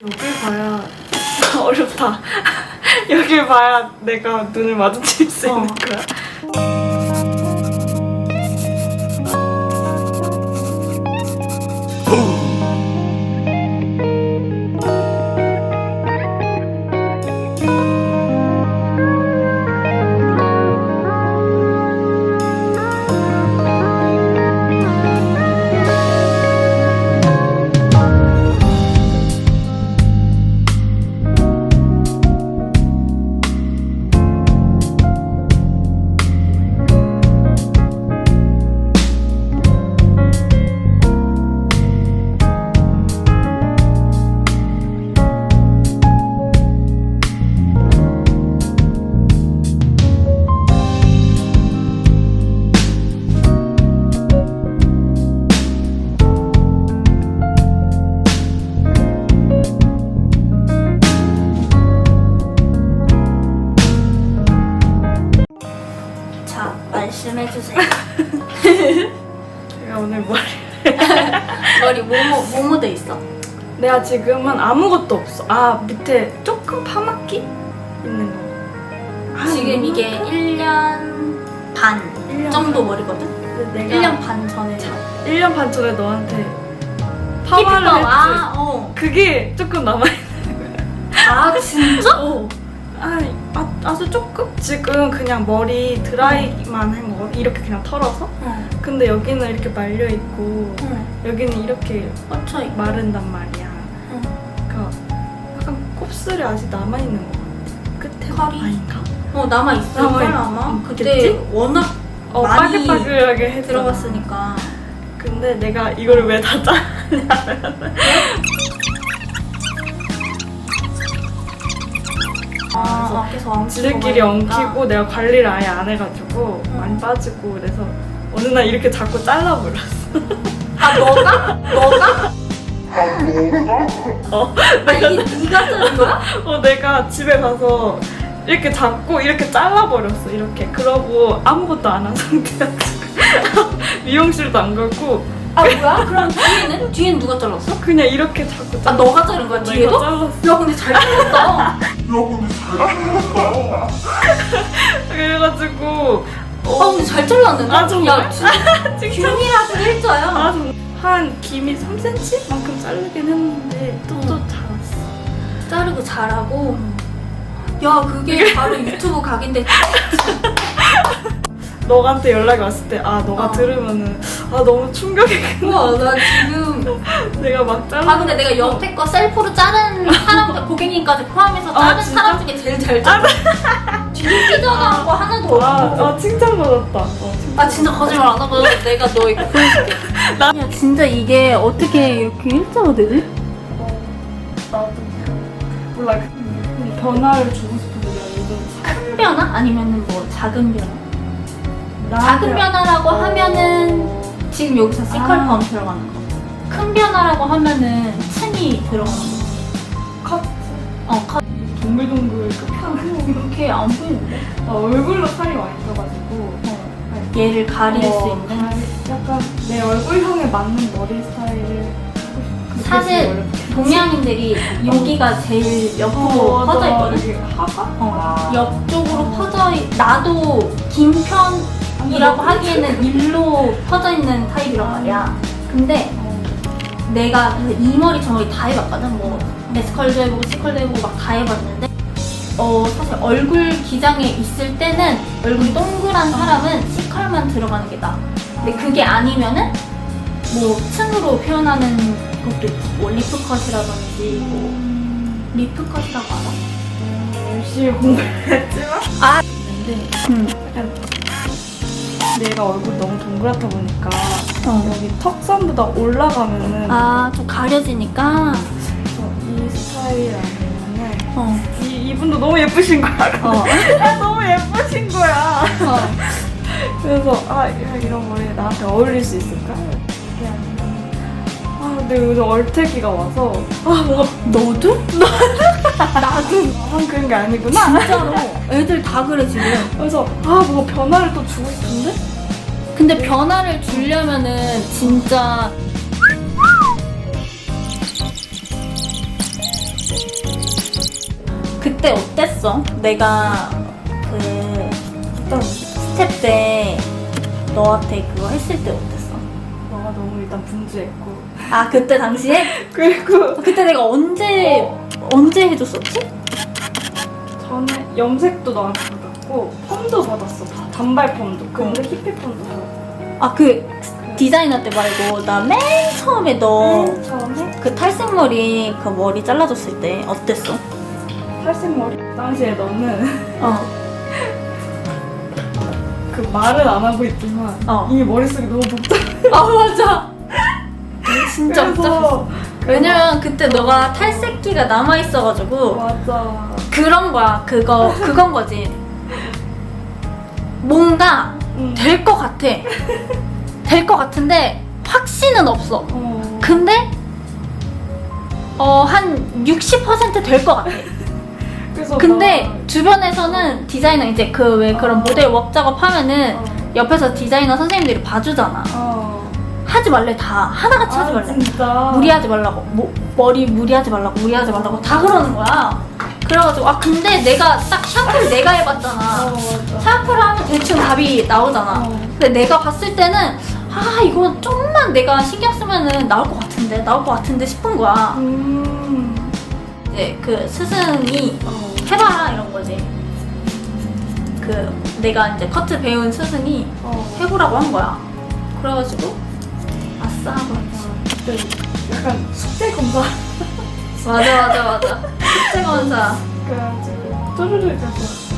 여길 봐야 어렵다. 여길 봐야 내가 눈을 마주칠 수 있는 어. 거야. 머리 뭐뭐 뭐뭐 돼 있어? 내가 지금은 아무것도 없어. 아 밑에 조금 파마기 있는 거. 아, 지금 이게 1년 반 1년 정도 머리거든? 내가 1년 반 전에 1년 반 전에 너한테 파마를 했지. 아, 어. 그게 조금 남아. 아, 진짜? 어. 아, 아, 아 주 조금 지금 그냥 머리 드라이만 한 거. 이렇게 그냥 털어서. 어. 근데 여기는 이렇게 말려 있고 응. 여기는 이렇게 뻗쳐 있고. 마른단 말이야. 응. 그러니까 약간 곱슬이 아직 남아 있는 것 같아. 끝에 털이? 아닌가? 어, 남아 있을 남아 아마. 음, 그때? 워낙 어, 많이 빠글빠글하게 해 들어갔으니까. 근데 내가 이거를 왜 다 짜? 아, 아, 계속 엉키고 지들끼리. 엉키고 내가 관리를 아예 안 해가지고 응. 많이 빠지고 그래서 어느 날 이렇게 자꾸 잘라버렸어. 아, 너가? 너가? 어, 아, 이게 네가 자른 거야? 어, 내가 집에 가서 이렇게 잡고 이렇게 잘라버렸어. 이렇게. 그러고 아무것도 안 한 상태였어. 미용실도 안 가고 아, 뭐야? 그럼 뒤에는? 뒤에는 누가 잘랐어? 그냥 이렇게 자꾸 아, 잘라. 너가 자른 거야, 내가 뒤에도? 잘랐어. 야, 근데 잘 잘랐다. 그래가지고 아, 근데 잘 잘랐는데? 아, 정말? 야, 진짜 균이라서 일자야. 아, 정- 한 김이 3cm만큼 자르긴 했는데 또또 응. 잘랐어. 자르고 잘하고. 야, 그게 바로 유튜브 각인데. 너한테 연락이 왔을 때 아 너가 어. 들으면은 아 너무 충격이겠다. 우와, 나 지금. 내가 막 잘라. 아, 근데 내가 옆에 거 셀프로 자른 사람, 고객님까지 포함해서 아, 자른 진짜? 사람 중에 제일 잘. 뒤에 삐져나온 거 하나도 없고. 아, 아 칭찬받았다. 어, 칭찬. 아 진짜 거짓말 안 하고 내가 너 이거 보여줄게. 야 진짜 이게 어떻게 이렇게 일자가 되지? 어, 나도 몰라. 그 변화를 주고 싶은데 내가 요즘 큰 변화? 아니면은 뭐 작은 변화? 작은 변화라고 하면은 지금 여기서 시컬펌 아. 들어가는 거. 큰 변화라고 하면은 층이 들어가는 거. 컷 어, 컷. 동글동글 끝하고 이렇게 안 보이는데? 나 얼굴로 살이 많이 쪄가지고 어. 얘를 가릴 어, 수 있는? 가리- 약간 내 얼굴형에 맞는 머리 스타일을 하고 싶- 그게 사실 되게 어렵다. 동양인들이 여기가 제일 옆으로 어, 퍼져. 있거든? 이게 하가? 어, 옆쪽으로 퍼져 있... 나도 긴 편 이라고 하기에는 일로 퍼져 있는 타입이란 말이야. 근데 어, 내가 그래서 이 머리 저 머리 다 해봤거든. 뭐 에스컬도 해보고 시컬도 해보고 막 다 해봤는데 어 사실 얼굴 기장에 있을 때는 얼굴이 동그란 사람은 시컬만 들어가는 게 나아. 근데 그게 아니면은 뭐 층으로 표현하는 것도 있지. 뭐 리프컷이라든지 뭐 리프컷이라고 알아? 열심히 공부했지만 아. 근데 응. 약간 내가 얼굴 너무 동그랗다 보니까 어. 여기 턱선보다 올라가면은 아, 좀 가려지니까. 그래서 이 스타일 아니면은 어. 이, 이분도 너무 예쁘신 거야 어. 너무 예쁘신 거야 어. 그래서 아 야, 이런 머리 나한테 어울릴 수 있을까? 이게 아니면 아 근데 요즘 얼태기가 와서 아 뭔가 너도? 나도 나만 그런 게 아니구나 진짜로. 애들 다 그래, 지금. 그래서 아 뭔가 변화를 또 주고 싶은데 근데 변화를 주려면은 진짜 그때 어땠어? 내가 그 일단 스텝 때 너한테 그거 했을 때 어땠어? 너가 너무 일단 분주했고 아 그때 당시에? 그리고 그때 내가 언제 언제 해줬었지? 전에 염색도 너한테 받았고 펌도 받았어 다- 단발 펌도 근데 히피 펌도 받았고 아그 디자이너 때 말고 나 맨 처음에 너맨 처음에 그 탈색 머리 그 머리 잘라줬을 때 어땠어? 탈색 머리 당시에 너는 어. 그 말은 안 하고 있지만 어. 이미 머릿속이 너무 복잡해 아 맞아. 진짜 복잡했어. 그래서 왜냐면 그때 너가 탈색기가 남아 있어가지고 맞아 그런 거야. 그거 그건 거지. 뭔가 응. 될 것 같아. 될 것 같은데 확신은 없어. 어. 근데 어 한 60%될 것 같아. 그래서 근데 주변에서는 디자이너 이제 그 왜 그런 모델 웍 작업 하면은 나- 어. 옆에서 디자이너 선생님들이 봐주잖아. 어. 하지 말래 다 하나같이 하지 아, 말래. 진짜 무리하지 말라고 뭐, 머리 무리하지 말라고 무리하지 말라고 다 그러는 거야. 그래가지고 아 근데 내가 딱 샤프를 내가 어 해봤잖아. 맞아 샤프를 하면 대충 답이 나오잖아. 어. 근데 내가 봤을 때는 아 이거 좀만 내가 신경 쓰면은 나올 것 같은데 나올 것 같은데 싶은 거야. 음. 이제 그 스승이 어. 해봐라 이런 거지. 그 내가 이제 커트 배운 스승이 어. 해보라고 한 거야. 그래가지고 아싸. 그때 약간 숙제 검사 맞아 맞아 맞아. 숙제 검사. 그래가지고 쪼르르 가서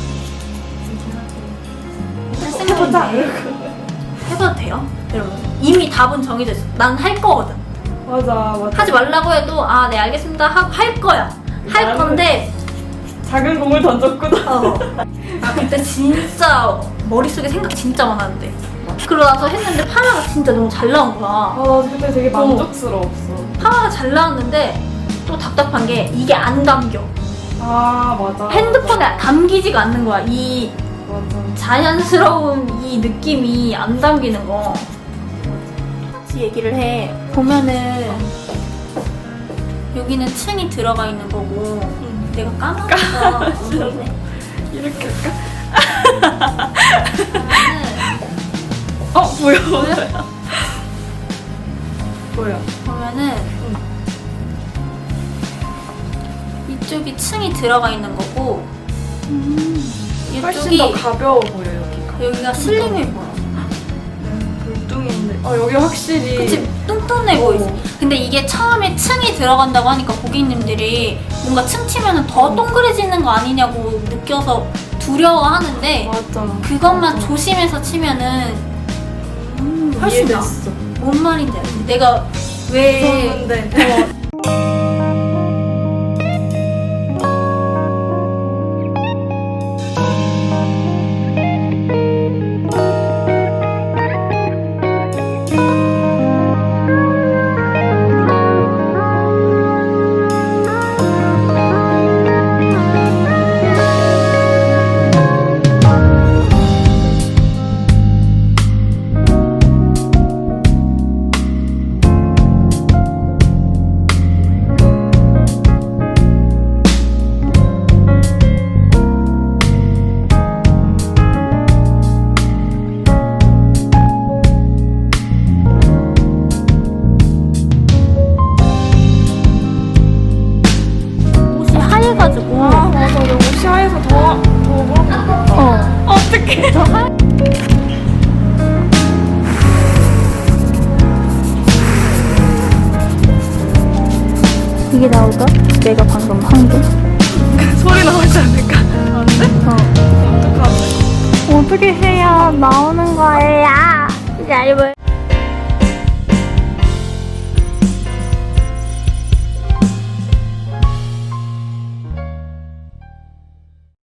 해보자. 해봐도 돼요? 이러면서 이미 답은 정해져 있어. 난 할 거거든. 맞아 맞아 하지 말라고 해도 아 네 알겠습니다 하고 할 거야. 할 나는- 건데 작은 공을 던졌구나 어. 아 그때 진짜 머릿속에 생각 진짜 많았는데 그러고 나서 했는데 파마가 진짜 너무 잘 나온 거야. 아 그때 되게 만족스러웠어 파마가 잘 나왔는데 또 답답한 게 이게 안 감겨. 아 맞아 핸드폰에 담기지가 않는 거야. 이 맞아 자연스러운 이 느낌이 안 담기는 거. 같이 얘기를 해. 보면은 여기는 층이 들어가 있는 거고 응. 내가 까먹었어. 이렇게 할까? 어 보여 보여? 보면은 이쪽이 층이 들어가 있는 거고 훨씬 더 이쪽이 가벼워 보여 여기가 여기가 슬림해 보여. 굴뚱인데 어 여기 확실히 그치 뚱뚱해 보이지. 어. 근데 이게 처음에 층이 들어간다고 하니까 고객님들이 뭔가 층 치면은 더 어. 동그래지는 거 아니냐고 느껴서 두려워하는데 맞아 그것만. 조심해서 치면은 음, 훨씬 나아. 이해됐어 뭔 말인지 알지? 내가 왜 무서운데 옷 이게 나오다? 내가 방금 한 게? 소리 나오지 않을까? 안 돼? 어. 어떡하지? 어떻게 해야 나오는 거야? 여러분.